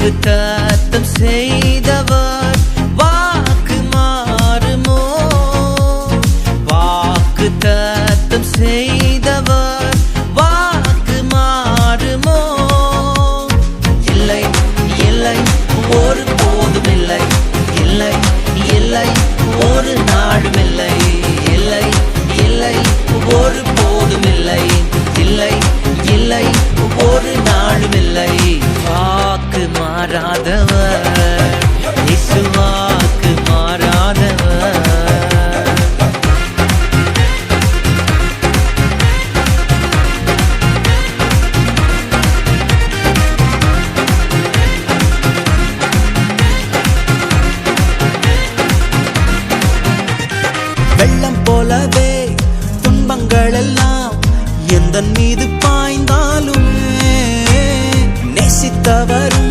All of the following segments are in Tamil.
வாக்கு தத்தம் செய்தவர் வாக்கு மாறுமோ? வாக்கு தத்தம் செய்தவர் வாக்கு மாறுமோ? இல்லை இல்லை ஒரு போதும் இல்லை. இல்லை இல்லை ஒரு நாளும் இல்லை. இல்லை மாறாதவர். இயேசு மாறாதவர். வெள்ளம் போலவே துன்பங்கள் எல்லாம் எந்த மீது பாய்ந்தாலுமே நேசித்தவரும்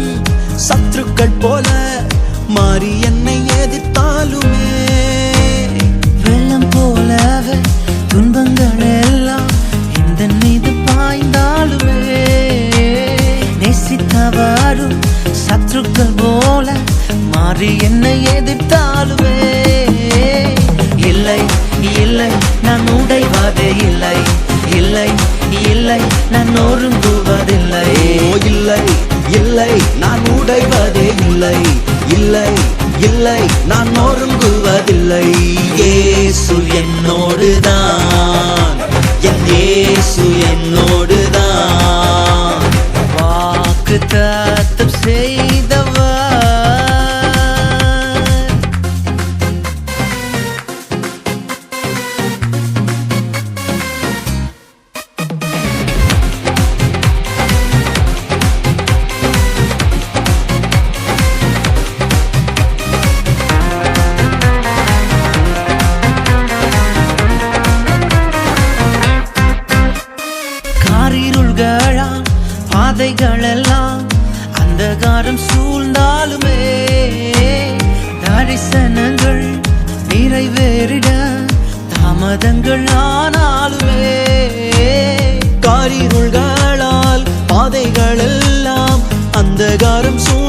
சத்துருக்கள் போல மாறி என்னை எதிர்த்தாலுமே. வெள்ளம் போலவே துன்பங்கள் எல்லாம் இந்த மீது பாய்ந்தாலுமே. நேசித்தவாரும் சத்ருக்கள் போல மாறி என்னை எதிர்த்தாலுமே. இல்லை இல்லை நான் உடைவதே இல்லை இல்லை இல்லை நான் நொறுங்குவதில்லை ஓ இல்லை. இல்லை நான் உடைவதே இல்லை. இல்லை இல்லை நான் நொறுங்குவதில்லை. இயேசு என்னோடுதான். என் ஏசு என்னோடு பாதைகளெல்லாம் அந்தகாரம் சூழ்ந்தாலுமே தரிசனங்கள் நிறைவேறிட தாமதங்கள் ஆனாலுமே காரிருள்களால் பாதைகளெல்லாம் அந்தகாரம் சூழ்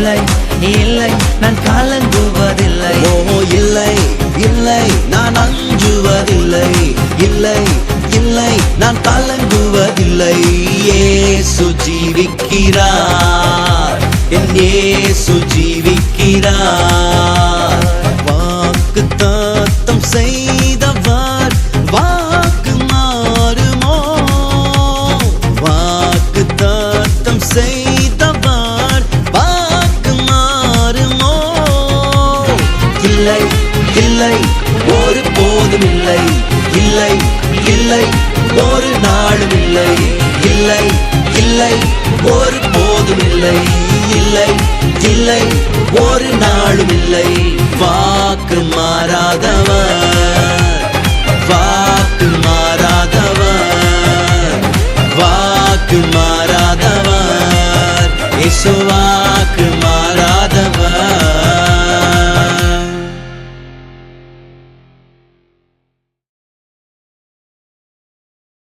இல்லை இல்லை நான் கலங்குவதில்லை. ஓ இல்லை இல்லை நான் அஞ்சுவதில்லை. இல்லை இல்லை நான் கலங்குவதில்லை. இயேசு ஜீவிக்கிறார். என் இயேசு ஜீவிக்கிறார் இல்லை இல்லை ஒரு போதும் இல்லை. இல்லை இல்லை ஒரு நாளும் இல்லை. இல்லை இல்லை ஒரு போதும் இல்லை. இல்லை இல்லை ஒரு நாளும் இல்லை. வாக்கு மாறாதவர். வாக்கு மாறாதவர். வாக்கு மாறாதவர். இசுவா